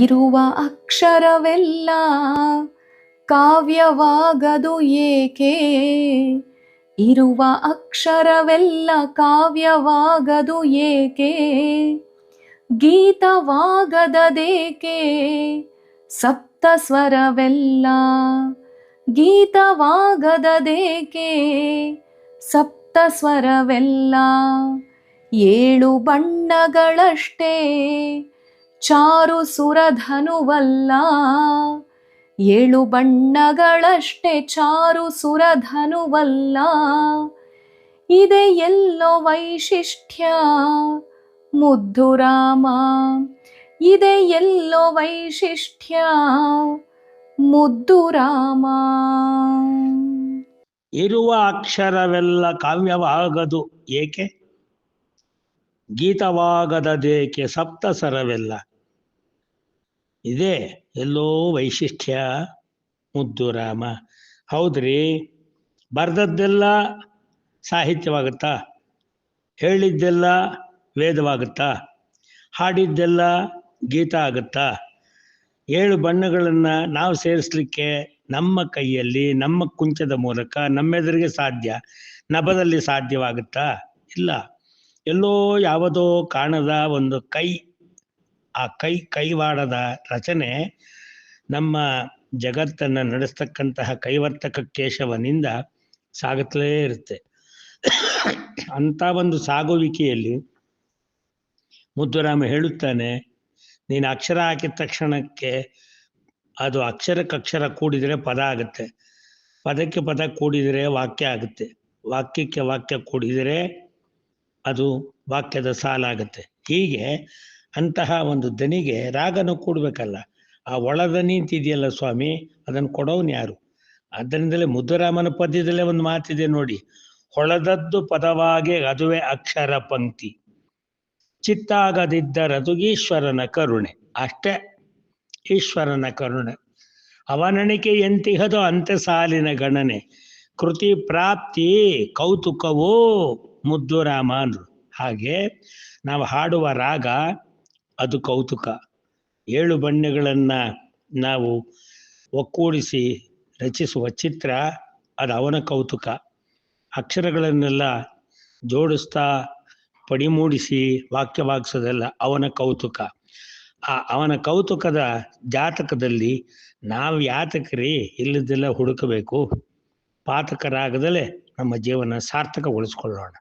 ಇರುವ ಅಕ್ಷರವೆಲ್ಲ ಕಾವ್ಯವಾಗದು ಏಕೆ? ಇರುವ ಅಕ್ಷರವೆಲ್ಲ ಕಾವ್ಯವಾಗದು ಏಕೆ? ಗೀತವಾಗದದೇಕೆ? ಸಪ್ತ ಸ್ವರವೆಲ್ಲ ಗೀತವಾಗದದೇಕೆ? ಸಪ್ತ ಸ್ವರವೆಲ್ಲ ಏಳು ಬಣ್ಣಗಳಷ್ಟೇ ಚಾರು ಸುರಧನುವಲ್ಲ. ಏಳು ಬಣ್ಣಗಳಷ್ಟೇ ಚಾರು ಸುರಧನುವಲ್ಲ. ಇದೆ ಎಲ್ಲೋ ವೈಶಿಷ್ಟ್ಯ. ಮುದ್ದು ರಾಮ. ಇದೆ ಎಲ್ಲೋ ವೈಶಿಷ್ಟ್ಯ. ಮುದ್ದು ರಾಮ. ಇರುವ ಅಕ್ಷರವೆಲ್ಲ ಕಾವ್ಯವಾಗದು ಏಕೆ? ಗೀತವಾಗದದೇಕೆ ಸಪ್ತಸರವೆಲ್ಲ? ಇದೆ. ಎಲ್ಲೋ ವೈಶಿಷ್ಟ್ಯ. ಮುದ್ದು ರಾಮ. ಹೌದ್ರಿ? ಬರೆದದ್ದೆಲ್ಲ ಸಾಹಿತ್ಯವಾಗುತ್ತಾ? ಹೇಳಿದ್ದೆಲ್ಲ ವೇದವಾಗುತ್ತಾ? ಹಾಡಿದ್ದೆಲ್ಲ ಗೀತ ಆಗುತ್ತಾ? ಏಳು ಬಣ್ಣಗಳನ್ನು ನಾವು ಸೇರಿಸ್ಲಿಕ್ಕೆ ನಮ್ಮ ಕೈಯಲ್ಲಿ, ನಮ್ಮ ಕುಂಚದ ಮೂಲಕ, ನಮ್ಮೆದುರಿಗೆ ಸಾಧ್ಯ ನಭದಲ್ಲಿ ಸಾಧ್ಯವಾಗುತ್ತಾ? ಇಲ್ಲ. ಎಲ್ಲೋ ಯಾವುದೋ ಕಾಣದ ಒಂದು ಕೈ ಆ ಕೈ ಕೈವಾಡದ ರಚನೆ ನಮ್ಮ ಜಗತ್ತನ್ನು ನಡೆಸ್ತಕ್ಕಂತಹ ಕೈವರ್ತಕ ಕೇಶವನಿಂದ ಸಾಗುತ್ತಲೇ ಇರುತ್ತೆ. ಅಂಥ ಒಂದು ಸಾಗುವಿಕೆಯಲ್ಲಿ ಮುದ್ದುರಾಮ ಹೇಳುತ್ತಾನೆ, ನೀನು ಅಕ್ಷರ ಹಾಕಿದ ತಕ್ಷಣಕ್ಕೆ ಅದು ಅಕ್ಷರಕ್ಕಕ್ಷರ ಕೂಡಿದರೆ ಪದ ಆಗುತ್ತೆ. ಪದಕ್ಕೆ ಪದ ಕೂಡಿದರೆ ವಾಕ್ಯ ಆಗುತ್ತೆ. ವಾಕ್ಯಕ್ಕೆ ವಾಕ್ಯ ಕೂಡಿದರೆ ಅದು ವಾಕ್ಯದ ಸಾಲಾಗುತ್ತೆ. ಹೀಗೆ ಅಂತಹ ಒಂದು ದನಿಗೆ ರಾಗನ ಕೂಡಬೇಕಲ್ಲ. ಆ ಒಳದನಿ ಅಂತಿದೆಯಲ್ಲ ಸ್ವಾಮಿ, ಅದನ್ನು ಕೊಡೋನು ಯಾರು? ಅದರಿಂದಲೇ ಮುದ್ದುರಾಮನ ಪದ್ಯದಲ್ಲೇ ಒಂದು ಮಾತಿದೆ ನೋಡಿ, ಹೊಳದದ್ದು ಪದವಾಗಿ ಅದುವೇ ಅಕ್ಷರ ಪಂಕ್ತಿ. ಚಿತ್ತಾಗದಿದ್ದರದು ಈಶ್ವರನ ಕರುಣೆ. ಅಷ್ಟೇ, ಈಶ್ವರನ ಕರುಣೆ. ಅವನಣಿಕೆ ಎಂತಿಹದು ಅಂತ್ಯ ಸಾಲಿನ ಗಣನೆ. ಕೃತಿ ಪ್ರಾಪ್ತಿ ಕೌತುಕವೋ ಮುದ್ದುರಾಮ ಅಂದರು ಅಂದ್ರು. ಹಾಗೆ, ನಾವು ಹಾಡುವ ರಾಗ ಅದು ಕೌತುಕ. ಏಳು ಬಣ್ಣಗಳನ್ನು ನಾವು ಒಕ್ಕೂಡಿಸಿ ರಚಿಸುವ ಚಿತ್ರ ಅದು ಅವನ ಕೌತುಕ. ಅಕ್ಷರಗಳನ್ನೆಲ್ಲ ಜೋಡಿಸ್ತಾ ಪಡಿಮೂಡಿಸಿ ವಾಕ್ಯವಾಗಿಸೋದೆಲ್ಲ ಅವನ ಕೌತುಕ. ಆ ಅವನ ಕೌತುಕದ ಜಾತಕದಲ್ಲಿ ನಾವು ಯಾತಕರಿ ಇಲ್ಲದೆಲ್ಲ ಹುಡುಕಬೇಕು. ಪಾತಕರಾಗದಲೇ ನಮ್ಮ ಜೀವನ ಸಾರ್ಥಕಗೊಳಿಸ್ಕೊಳ್ಳೋಣ.